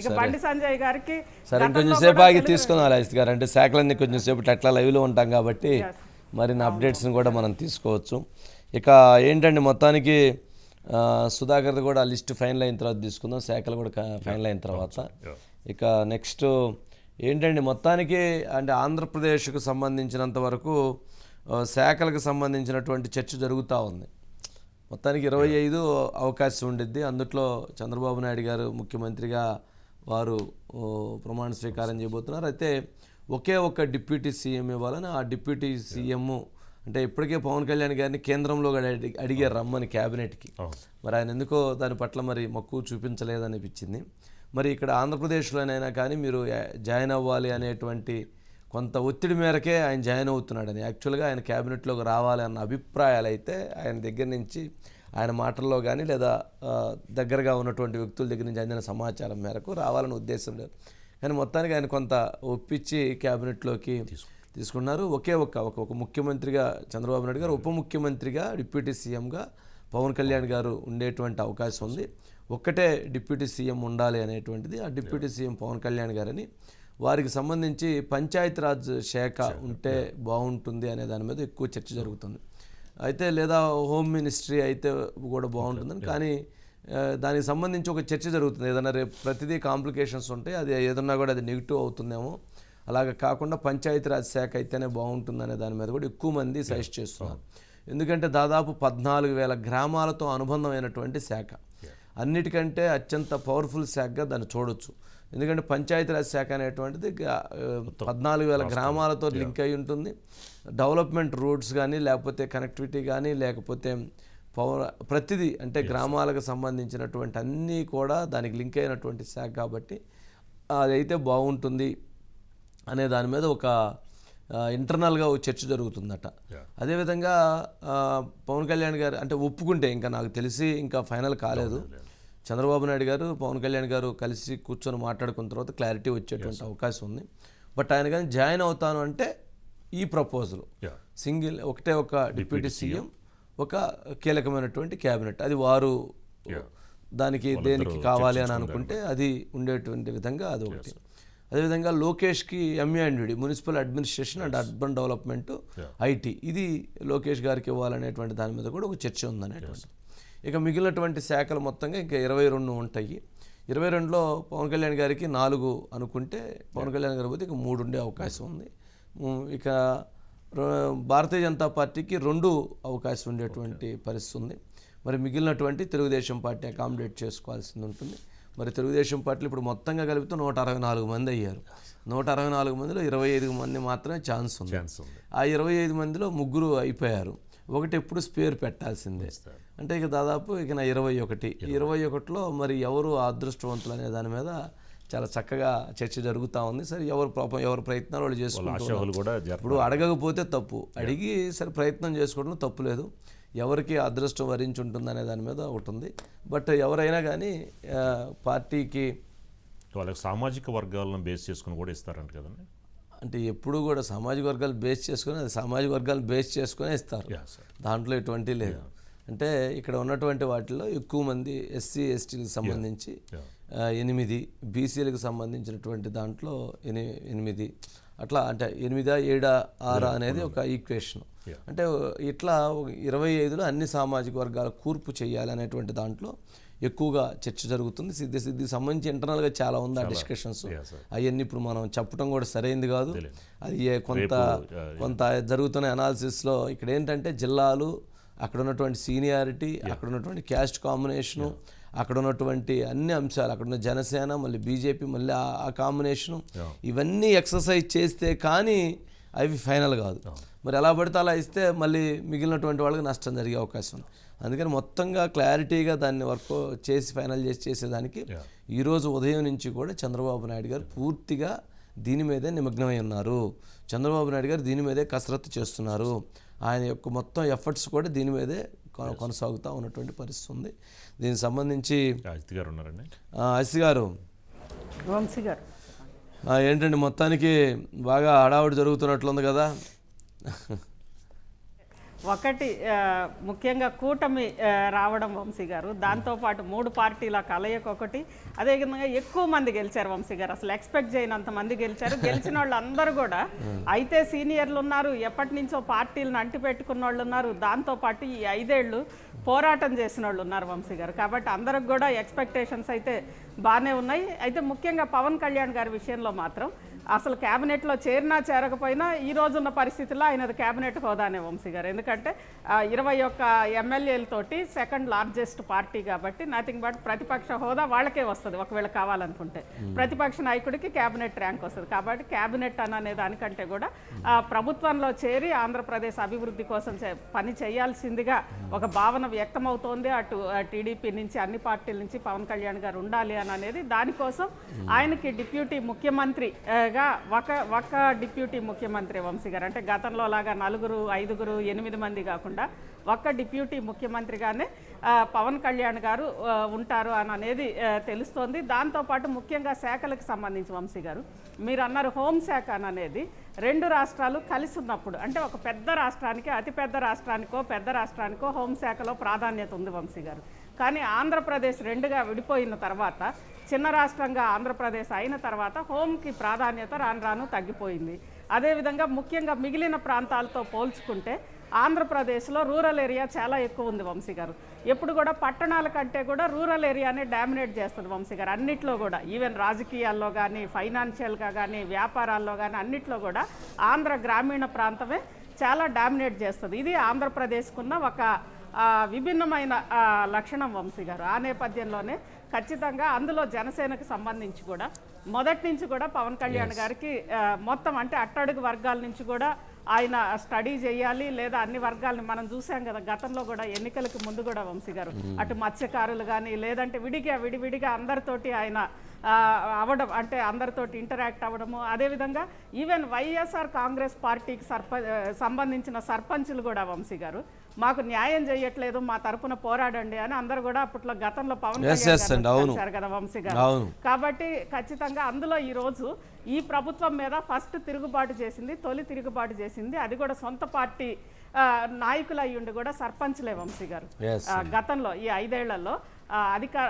ఇక బండి సంజయ్ గారికి సరే కూడా ఆగి తీసుకుందాం అలైస్ గారు. అంటే శాఖలన్నీ కొంచెం సేపు అట్లా లైవ్లో ఉంటాం కాబట్టి మరిన్ని అప్డేట్స్ని కూడా మనం తీసుకోవచ్చు. ఇక ఏంటండి మొత్తానికి ఆ, సుధాకర్ది కూడా లిస్ట్ ఫైనల్ అయిన తర్వాత తీసుకుందాం. శాఖలు కూడా ఫైనల్ అయిన తర్వాత. ఇక నెక్స్ట్ ఏంటండి మొత్తానికి అంటే ఆంధ్రప్రదేశ్కు సంబంధించినంత వరకు శాఖలకు సంబంధించినటువంటి చర్చ జరుగుతూ ఉంది. మొత్తానికి ఇరవై ఐదు అవకాశం ఉండిద్ది. అందుట్లో చంద్రబాబు నాయుడు గారు ముఖ్యమంత్రిగా వారు ప్రమాణ స్వీకారం చేయబోతున్నారు. అయితే ఒకే ఒక్క డిప్యూటీ సీఎం ఇవ్వాలని ఆ డిప్యూటీ సీఎం అంటే ఇప్పటికే పవన్ కళ్యాణ్ గారిని కేంద్రంలో అడిగారు రమ్మని క్యాబినెట్కి. మరి ఆయన ఎందుకో దాని పట్ల మరి మక్కువ చూపించలేదనిపించింది. మరి ఇక్కడ ఆంధ్రప్రదేశ్లోనైనా కానీ మీరు జాయిన్ అవ్వాలి అనేటువంటి కొంత ఒత్తిడి మేరకే ఆయన జాయిన్ అవుతున్నాడని. యాక్చువల్గా ఆయన క్యాబినెట్లోకి రావాలి అన్న అభిప్రాయాలు అయితే ఆయన దగ్గర నుంచి ఆయన మాటల్లో కానీ లేదా దగ్గరగా ఉన్నటువంటి వ్యక్తుల దగ్గర నుంచి అందిన సమాచారం మేరకు రావాలని ఉద్దేశం లేదు. కానీ మొత్తానికి ఆయన కొంత ఒప్పించి క్యాబినెట్లోకి తీసుకున్నారు. ఒకే ఒక్క ఒక ఒక ముఖ్యమంత్రిగా చంద్రబాబు నాయుడు గారు ఉప ముఖ్యమంత్రిగా డిప్యూటీ సీఎంగా పవన్ కళ్యాణ్ గారు ఉండేటువంటి అవకాశం ఉంది. ఒక్కటే డిప్యూటీ సీఎం ఉండాలి అనేటువంటిది ఆ డిప్యూటీ సీఎం పవన్ కళ్యాణ్ గారని వారికి సంబంధించి పంచాయతీరాజ్ శాఖ ఉంటే బాగుంటుంది అనే దాని మీద ఎక్కువ చర్చ జరుగుతుంది. అయితే లేదా హోమ్ మినిస్ట్రీ అయితే కూడా బాగుంటుందని కానీ దానికి సంబంధించి ఒక చర్చ జరుగుతుంది. ఏదైనా రేపు ప్రతిదీ కాంప్లికేషన్స్ ఉంటాయి అది ఏదన్నా కూడా అది నెగిటివ్ అవుతుందేమో. అలాగ కాకుండా పంచాయతీరాజ్ శాఖ అయితేనే బాగుంటుందనే దాని మీద కూడా ఎక్కువ మంది సజెస్ట్ చేస్తున్నారు. ఎందుకంటే దాదాపు పద్నాలుగు వేల గ్రామాలతో అనుబంధమైనటువంటి శాఖ. అన్నిటికంటే అత్యంత పవర్ఫుల్ శాఖగా దాన్ని చూడొచ్చు. ఎందుకంటే పంచాయతీరాజ్ శాఖ అనేటువంటిది పద్నాలుగు వేల గ్రామాలతో లింక్ అయి ఉంటుంది. డెవలప్మెంట్ రోడ్స్ కానీ లేకపోతే కనెక్టివిటీ కానీ లేకపోతే పవర్ ప్రతిదీ అంటే గ్రామాలకు సంబంధించినటువంటి అన్నీ కూడా దానికి లింక్ అయినటువంటి శాఖ కాబట్టి అదైతే బాగుంటుంది అనే దాని మీద ఒక ఇంటర్నల్గా ఒక చర్చ జరుగుతుందట. అదేవిధంగా పవన్ కళ్యాణ్ గారు అంటే ఒప్పుకుంటే ఇంకా నాకు తెలిసి ఇంకా ఫైనల్ కాలేదు. చంద్రబాబు నాయుడు గారు పవన్ కళ్యాణ్ గారు కలిసి కూర్చొని మాట్లాడుకున్న తర్వాత క్లారిటీ వచ్చేటువంటి అవకాశం ఉంది. బట్ ఆయన కానీ జాయిన్ అవుతాను అంటే ఈ ప్రపోజల్. సింగిల్ ఒకటే ఒక డిప్యూటీ సీఎం. ఒక కీలకమైనటువంటి క్యాబినెట్. అది వారు దానికి దేనికి కావాలి అని అనుకుంటే అది ఉండేటువంటి విధంగా అది ఒకటి అదేవిధంగా లోకేష్కి MAUD municipal administration and urban development IT. ఇది లోకేష్ గారికి ఇవ్వాలనేటువంటి దాని మీద కూడా ఒక చర్చ ఉందనేటువంటి ఇక మిగిలినటువంటి శాఖలు మొత్తంగా ఇంకా ఇరవై రెండు ఉంటాయి. ఇరవై రెండులో పవన్ కళ్యాణ్ గారికి నాలుగు అనుకుంటే పవన్ కళ్యాణ్ గారి పోతే ఇక మూడు ఉండే అవకాశం ఉంది. ఇక భారతీయ జనతా పార్టీకి రెండు అవకాశం ఉండేటువంటి పరిస్థితి ఉంది. మరి మిగిలినటువంటి తెలుగుదేశం పార్టీ అకామిడేట్ చేసుకోవాల్సింది ఉంటుంది. మరి తెలుగుదేశం పార్టీలు ఇప్పుడు మొత్తంగా కలిపితే నూట అరవై నాలుగు మంది అయ్యారు. నూట అరవై నాలుగు మందిలో ఇరవై ఐదు మంది మాత్రమే ఛాన్స్ ఉంది. ఛాన్స్ ఉంది. ఆ ఇరవై ఐదు మందిలో ముగ్గురు అయిపోయారు. ఒకటి ఎప్పుడు స్పేర్ పెట్టాల్సిందే. అంటే ఇక దాదాపు ఇక నా ఇరవై ఒకటి. ఇరవై. ఒకటిలో మరి ఎవరు అదృష్టవంతులు అనే దాని మీద చాలా చక్కగా చర్చ జరుగుతూ ఉంది. సరే ఎవరు పాపం ఎవరు ప్రయత్నాలు వాళ్ళు చేసుకుంటూ ఆశావులు కూడా జర ఇప్పుడు అడగకపోతే తప్పు. అడిగి సరే ప్రయత్నం చేసుకోవడం తప్పు లేదు. ఎవరికి అదృష్టం వరించి ఉంటుంది అనే దాని మీద ఒకటి ఉంది. బట్ ఎవరైనా కానీ పార్టీకి వాళ్ళకి సామాజిక వర్గాలను బేస్ చేసుకుని కూడా ఇస్తారంట కదండి. అంటే ఎప్పుడు కూడా సామాజిక వర్గాలు బేస్ చేసుకొని అది సామాజిక వర్గాలు బేస్ చేసుకునే ఇస్తారు. దాంట్లో ఎటువంటి లేదు. అంటే ఇక్కడ ఉన్నటువంటి వాటిల్లో ఎక్కువ మంది ఎస్సీ ఎస్టీలకు సంబంధించి ఎనిమిది బీసీలకు సంబంధించినటువంటి దాంట్లో ఎని ఎనిమిది. అట్లా అంటే ఎనిమిదా ఏడా ఆరా అనేది ఒక ఈక్వేషన్. అంటే ఇట్లా ఇరవై ఐదులో అన్ని సామాజిక వర్గాల కూర్పు చేయాలి అనేటువంటి దాంట్లో ఎక్కువగా చర్చ జరుగుతుంది. సిద్ధి సిద్ధికి సంబంధించి ఇంటర్నల్గా చాలా ఉంది ఆ డిస్కషన్స్. అవన్నీ ఇప్పుడు మనం చెప్పడం కూడా సరైంది కాదు. అది కొంత ఆ, కొంత జరుగుతున్న అనాలిసిస్లో ఇక్కడ ఏంటంటే జిల్లాలు అక్కడ ఉన్నటువంటి సీనియారిటీ అక్కడ ఉన్నటువంటి క్యాస్ట్ కాంబినేషను అక్కడ ఉన్నటువంటి అన్ని అంశాలు అక్కడ ఉన్న జనసేన మళ్ళీ బీజేపీ మళ్ళీ ఆ కాంబినేషను ఇవన్నీ ఎక్సర్సైజ్ చేస్తే కానీ అవి ఫైనల్ కాదు. మరి ఎలా పడితే అలా ఇస్తే మళ్ళీ మిగిలినటువంటి వాళ్ళకి నష్టం జరిగే అవకాశం ఉంది. అందుకని మొత్తంగా క్లారిటీగా దాన్ని వర్క్ చేసి ఫైనల్ చేసి చేసేదానికి ఈరోజు ఉదయం నుంచి కూడా చంద్రబాబు నాయుడు గారు పూర్తిగా దీని మీదే నిమగ్నమై ఉన్నారు. చంద్రబాబు నాయుడు గారు దీని మీదే కసరత్తు చేస్తున్నారు. ఆయన యొక్క మొత్తం ఎఫర్ట్స్ కూడా దీని మీదే కొ- కొనసాగుతూ ఉన్నటువంటి పరిస్థితి ఉంది. దీనికి సంబంధించి అజిత్ గారు ఉన్నారండి. గారు. వంశీ గారు. ఏంటండి మొత్తానికి బాగా హడావుడి జరుగుతున్నట్లుంది కదా? ఒకటి ముఖ్యంగా కూటమి రావడం వంశీ గారు. దాంతోపాటు మూడు పార్టీల కలయిక ఒకటి. అదేవిధంగా ఎక్కువ మంది గెలిచారు వంశీ గారు. అసలు ఎక్స్పెక్ట్ చేయనంత మంది గెలిచారు. గెలిచిన వాళ్ళు అందరూ కూడా అయితే సీనియర్లు ఉన్నారు. ఎప్పటి నుంచో పార్టీలను అంటి పెట్టుకున్న వాళ్ళు ఉన్నారు. దాంతోపాటు ఈ ఐదేళ్ళు పోరాటం చేసిన వాళ్ళు ఉన్నారు వంశీ గారు. కాబట్టి అందరికి కూడా ఎక్స్పెక్టేషన్స్ అయితే బాగానే ఉన్నాయి. అయితే ముఖ్యంగా పవన్ కళ్యాణ్ గారి విషయంలో మాత్రం అసలు క్యాబినెట్లో చేరినా చేరకపోయినా ఈ రోజున్న పరిస్థితుల్లో ఆయనది క్యాబినెట్ హోదానే వంశీ గారు. ఎందుకంటే ఇరవై ఒక్క ఎమ్మెల్యేలతోటి సెకండ్ లార్జెస్ట్ పార్టీ కాబట్టి నథింగ్ బట్ ప్రతిపక్ష హోదా వాళ్ళకే వస్తుంది ఒకవేళ కావాలనుకుంటే. ప్రతిపక్ష నాయకుడికి క్యాబినెట్ ర్యాంక్ వస్తుంది. కాబట్టి క్యాబినెట్ అని దానికంటే కూడా ప్రభుత్వంలో చేరి ఆంధ్రప్రదేశ్ అభివృద్ధి కోసం పని చేయాల్సిందిగా ఒక భావన వ్యక్తమవుతోంది. అటు టీడీపీ నుంచి అన్ని పార్టీల నుంచి పవన్ కళ్యాణ్ గారు ఉండాలి అని అనేది దానికోసం ఆయనకి డిప్యూటీ ముఖ్యమంత్రి ఆ, ఒక ఒక డిప్యూటీ ముఖ్యమంత్రి వంశీ గారు అంటే గతంలో లాగా నలుగురు ఐదుగురు ఎనిమిది మంది కాకుండా ఒక్క డిప్యూటీ ముఖ్యమంత్రిగానే పవన్ కళ్యాణ్ గారు ఉంటారు అని అనేది తెలుస్తోంది. దాంతోపాటు ముఖ్యంగా శాఖలకు సంబంధించి వంశీ గారు మీరు అన్నారు హోంశాఖ అని అనేది రెండు రాష్ట్రాలు కలిసి ఉన్నప్పుడు అంటే ఒక పెద్ద రాష్ట్రానికి అతిపెద్ద రాష్ట్రానికో పెద్ద రాష్ట్రానికో హోంశాఖలో ప్రాధాన్యత ఉంది వంశీ గారు. కానీ ఆంధ్రప్రదేశ్ రెండుగా విడిపోయిన తర్వాత చిన్న రాష్ట్రంగా ఆంధ్రప్రదేశ్ అయిన తర్వాత హోంకి ప్రాధాన్యత రాను రాను తగ్గిపోయింది. అదేవిధంగా ముఖ్యంగా మిగిలిన ప్రాంతాలతో పోల్చుకుంటే ఆంధ్రప్రదేశ్లో రూరల్ ఏరియా చాలా ఎక్కువ ఉంది వంశీ గారు. ఎప్పుడు కూడా పట్టణాల కంటే కూడా రూరల్ ఏరియానే డామినేట్ చేస్తుంది వంశీ గారు. అన్నిట్లో కూడా ఈవెన్ రాజకీయాల్లో కానీ ఫైనాన్షియల్గా కానీ వ్యాపారాల్లో కానీ అన్నిట్లో కూడా ఆంధ్ర గ్రామీణ ప్రాంతమే చాలా డామినేట్ చేస్తుంది. ఇది ఆంధ్రప్రదేశ్కున్న ఒక విభిన్నమైన లక్షణం వంశీ గారు. ఆ నేపథ్యంలోనే ఖచ్చితంగా అందులో జనసేనకు సంబంధించి కూడా మొదటి నుంచి కూడా పవన్ కళ్యాణ్ గారికి మొత్తం అంటే అట్టడుగు వర్గాల నుంచి కూడా ఆయన స్టడీ చేయాలి లేదా అన్ని వర్గాలని మనం చూసాం కదా గతంలో కూడా ఎన్నికలకు ముందు కూడా వంశీ గారు. అటు మత్స్యకారులు కానీ లేదంటే విడిగా విడివిడిగా అందరితోటి ఆయన ఆ, అవ్వడం అంటే అందరితోటి ఇంటరాక్ట్ అవ్వడము అదేవిధంగా ఈవెన్ వైఎస్ఆర్ కాంగ్రెస్ పార్టీకి సర్ప సంబంధించిన సర్పంచులు కూడా వంశీ గారు. మాకు న్యాయం చేయట్లేదు మా తరపున పోరాడండి అని అందరు కూడా అప్పట్లో గతంలో పవన్ కళ్యాణ్ కదా వంశీ గారు కాబట్టి ఖచ్చితంగా అందులో ఈ రోజు ఈ ప్రభుత్వం మీద ఫస్ట్ తిరుగుబాటు చేసింది తొలి తిరుగుబాటు చేసింది. అది కూడా సొంత పార్టీ నాయకులు అయి ఉండి కూడా సర్పంచ్లే వంశీ గారు గతంలో ఈ ఐదేళ్ళలో అధికార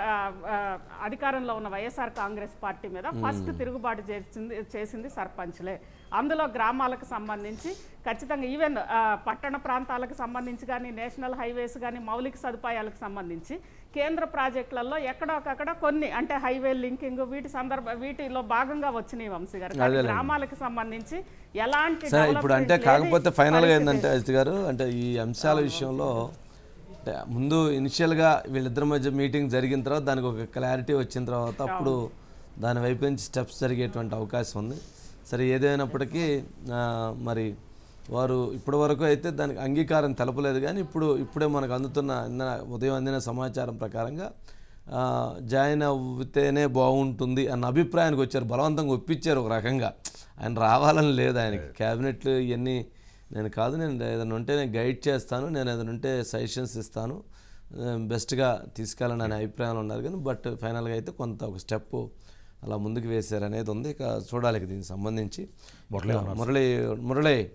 అధికారంలో ఉన్న వైఎస్ఆర్ కాంగ్రెస్ పార్టీ మీద ఫస్ట్ తిరుగుబాటు చేసింది చేసింది సర్పంచ్లే. అందులో గ్రామాలకు సంబంధించి ఖచ్చితంగా ఈవెన్ పట్టణ ప్రాంతాలకు సంబంధించి కానీ నేషనల్ హైవేస్ కానీ మౌలిక సదుపాయాలకు సంబంధించి కేంద్ర ప్రాజెక్టులలో ఎక్కడొకక్కడ కొన్ని అంటే హైవే లింకింగ్ వీటి సందర్భ వీటిలో భాగంగా వచ్చినాయి వంశీ గారు. గ్రామాలకు సంబంధించి ఎలాంటి ఇప్పుడు అంటే కాకపోతే ఫైనల్గా. ఏంటంటే అజిత్ గారు అంటే ఈ అంశాల విషయంలో ముందు ఇనిషియల్గా వీళ్ళిద్దరి మధ్య మీటింగ్ జరిగిన తర్వాత దానికి ఒక క్లారిటీ వచ్చిన తర్వాత అప్పుడు దాని వైపు నుంచి స్టెప్స్ జరిగేటువంటి అవకాశం ఉంది సరే ఏదైనప్పటికీ మరి వారు ఇప్పటి వరకు అయితే దానికి అంగీకారం తెలపలేదు కానీ ఇప్పుడు ఇప్పుడే మనకు అందుతున్న ఉదయం అందిన సమాచారం ప్రకారంగా జాయిన్ అవుతేనే బాగుంటుంది అన్న అభిప్రాయానికి వచ్చారు. బలవంతంగా ఒప్పించారు ఒక రకంగా. ఆయన రావాలని లేదు ఆయనకి. క్యాబినెట్లు ఇవన్నీ నేను కాదు నేను ఏదైనా ఉంటే నేను గైడ్ చేస్తాను నేను ఏదైనా ఉంటే సజెషన్స్ ఇస్తాను బెస్ట్గా తీసుకెళ్ళాలని అనే అభిప్రాయంలో ఉన్నారు కానీ బట్ ఫైనల్గా అయితే కొంత ఒక స్టెప్ అలా ముందుకు వేశారు అనేది ఉంది. ఇక చూడాలి దీనికి సంబంధించి. మురళి మురళి మురళి.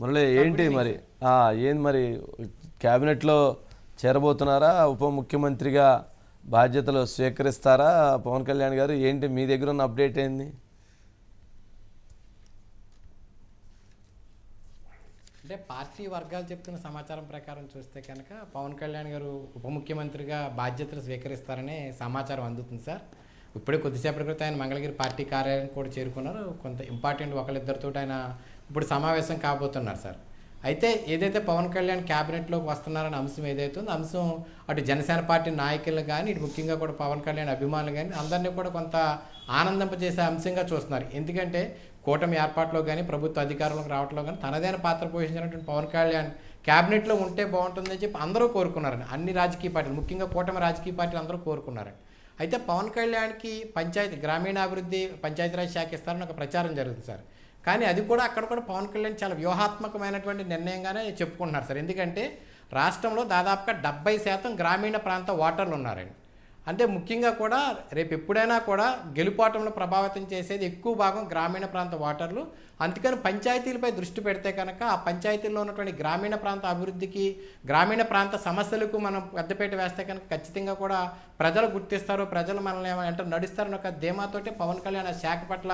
మురళి ఏంటి మరి? ఆ, ఏంది మరి? క్యాబినెట్లో చేరబోతున్నారా? ఉప ముఖ్యమంత్రిగా బాధ్యతలు స్వీకరిస్తారా? పవన్ కళ్యాణ్ గారు ఏంటి మీ దగ్గర ఉన్న అప్డేట్ ఏంది? అంటే పార్టీ వర్గాలు చెప్తున్న సమాచారం ప్రకారం చూస్తే కనుక పవన్ కళ్యాణ్ గారు ఉప ముఖ్యమంత్రిగా బాధ్యతలు స్వీకరిస్తారనే సమాచారం అందుతుంది సార్. ఇప్పుడే కొద్దిసేపటి క్రితం ఆయన మంగళగిరి పార్టీ కార్యాలయం కూడా చేరుకున్నారు. కొంత ఇంపార్టెంట్ ఒకళ్ళిద్దరితో ఆయన ఇప్పుడు సమావేశం కాబోతున్నారు సార్. అయితే ఏదైతే పవన్ కళ్యాణ్ క్యాబినెట్లోకి వస్తున్నారనే అంశం ఏదైతే ఉందో అంశం అటు జనసేన పార్టీ నాయకులు కానీ ఇటు ముఖ్యంగా కూడా పవన్ కళ్యాణ్ అభిమానులు కానీ అందరినీ కూడా కొంత ఆనందింపజేసే అంశంగా చూస్తున్నారు. ఎందుకంటే కూటమి ఏర్పాట్లో కానీ ప్రభుత్వ అధికారంలోకి రావడంలో కానీ తనదైన పాత్ర పోషించినటువంటి పవన్ కళ్యాణ్ క్యాబినెట్లో ఉంటే బాగుంటుందని చెప్పి అందరూ కోరుకున్నారండి. అన్ని రాజకీయ పార్టీలు ముఖ్యంగా కూటమి రాజకీయ పార్టీలు అందరూ కోరుకున్నారండి. అయితే పవన్ కళ్యాణ్కి పంచాయతీ గ్రామీణాభివృద్ధి పంచాయతీరాజ్ శాఖ ఇస్తారని ఒక ప్రచారం జరుగుతుంది సార్. కానీ అది కూడా అక్కడ కూడా పవన్ కళ్యాణ్ చాలా వ్యూహాత్మకమైనటువంటి నిర్ణయంగానే చెప్పుకుంటున్నారు సార్. ఎందుకంటే రాష్ట్రంలో దాదాపుగా డెబ్బై శాతం గ్రామీణ ప్రాంత ఓటర్లు ఉన్నారండి. అంటే ముఖ్యంగా కూడా రేపు ఎప్పుడైనా కూడా గెలుపాటంలో ప్రభావితం చేసేది ఎక్కువ భాగం గ్రామీణ ప్రాంత ఓటర్లు అందుకని పంచాయతీలపై దృష్టి పెడితే కనుక ఆ పంచాయతీల్లో ఉన్నటువంటి గ్రామీణ ప్రాంత అభివృద్ధికి గ్రామీణ ప్రాంత సమస్యలకు మనం పెద్దపేట వేస్తే కనుక ఖచ్చితంగా కూడా ప్రజలు గుర్తిస్తారు ప్రజలు మనల్ని అంటే నడుస్తారని ఒక ధీమాతోటి పవన్ కళ్యాణ్ శాఖ పట్ల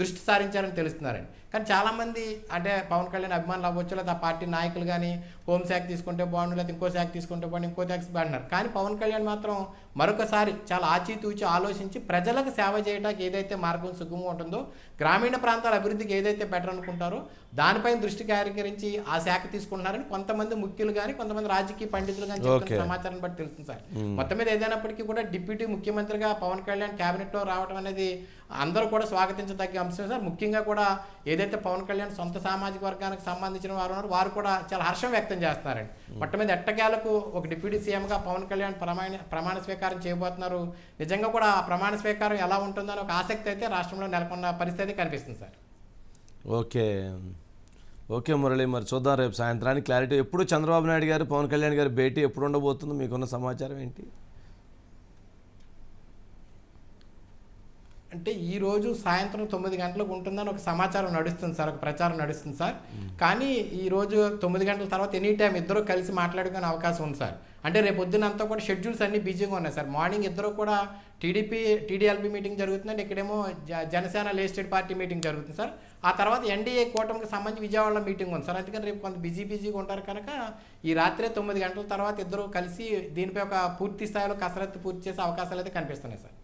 దృష్టి సారించారని తెలుస్తున్నారండి. కానీ చాలామంది అంటే పవన్ కళ్యాణ్ అభిమానులు అవ్వచ్చు లేదా ఆ పార్టీ నాయకులు కానీ హోంశాఖ తీసుకుంటే బాగుండు లేదా ఇంకో శాఖ తీసుకుంటే బాగుండు ఇంకో శాఖ బాగున్నారు కానీ పవన్ కళ్యాణ్ మాత్రం మరొకసారి చాలా ఆచితూచి ఆలోచించి ప్రజలకు సేవ చేయడానికి ఏదైతే మార్గం సుగమం ఉంటుందో గ్రామీణ ప్రాంతాల అభివృద్ధికి ఏదైతే బెటర్ అనుకుంటారో దానిపైన దృష్టి కేంద్రీకరించి ఆ శాఖ తీసుకుంటున్నారని కొంతమంది ముఖ్యులు కానీ కొంతమంది రాజకీయ పండితులు కానీ చెప్తున్న. సమాచారం బట్టి తెలుస్తుంది సార్. మొత్తం మీద ఏదైనప్పటికీ కూడా డిప్యూటీ ముఖ్యమంత్రిగా పవన్ కళ్యాణ్ కేబినెట్లో రావడం అనేది అందరూ కూడా స్వాగతించదగ్గ అంశం సార్. ముఖ్యంగా కూడా ఏదైతే పవన్ కళ్యాణ్ సొంత సామాజిక వర్గానికి సంబంధించిన వారు ఉన్నారో వారు కూడా చాలా హర్షం వ్యక్తం చేస్తున్నారండి. మొత్తం మీద ఎట్టకేలకు ఒక డిప్యూటీ సీఎంగా పవన్ కళ్యాణ్ ప్రమాణ ప్రమాణ స్వీకారం చేయబోతున్నారు. నిజంగా కూడా ఆ ప్రమాణ స్వీకారం ఎలా ఉంటుందని ఒక ఆసక్తి అయితే రాష్ట్రంలో నెలకొన్న పరిస్థితి కనిపిస్తుంది సార్. ఓకే. ఓకే మురళి మరి చూద్దాం రేపు సాయంత్రానికి క్లారిటీ ఎప్పుడు చంద్రబాబు నాయుడు గారు పవన్ కళ్యాణ్ గారి భేటీ ఎప్పుడు ఉండబోతుందో? మీకున్న సమాచారం ఏంటి? అంటే ఈ రోజు సాయంత్రం తొమ్మిది గంటలకు ఉంటుందని ఒక సమాచారం నడుస్తుంది సార్ ఒక ప్రచారం నడుస్తుంది సార్. కానీ ఈ రోజు తొమ్మిది గంటల తర్వాత ఎనీ టైం ఇద్దరు కలిసి మాట్లాడుకునే అవకాశం ఉంది సార్. అంటే రేపు పొద్దున అంతా కూడా షెడ్యూల్స్ అన్ని బిజీగా ఉన్నాయి సార్. మార్నింగ్ ఇద్దరు కూడా టీడీపీ టీడీఎల్పీ మీటింగ్ జరుగుతుందండి. ఇక్కడేమో జనసేన లేస్టెడ్ పార్టీ మీటింగ్ జరుగుతుంది సార్. ఆ తర్వాత ఎన్డీఏ కూటమికి సంబంధించి విజయవాడలో మీటింగ్ ఉంది. సార్ అందుకని రేపు కొంత బిజీ బిజీగా ఉంటారు కనుక ఈ రాత్రే తొమ్మిది గంటల తర్వాత ఇద్దరు కలిసి దీనిపై ఒక పూర్తి స్థాయిలో కసరత్తు పూర్తి చేసే అవకాశాలు అయితే కనిపిస్తున్నాయి సార్.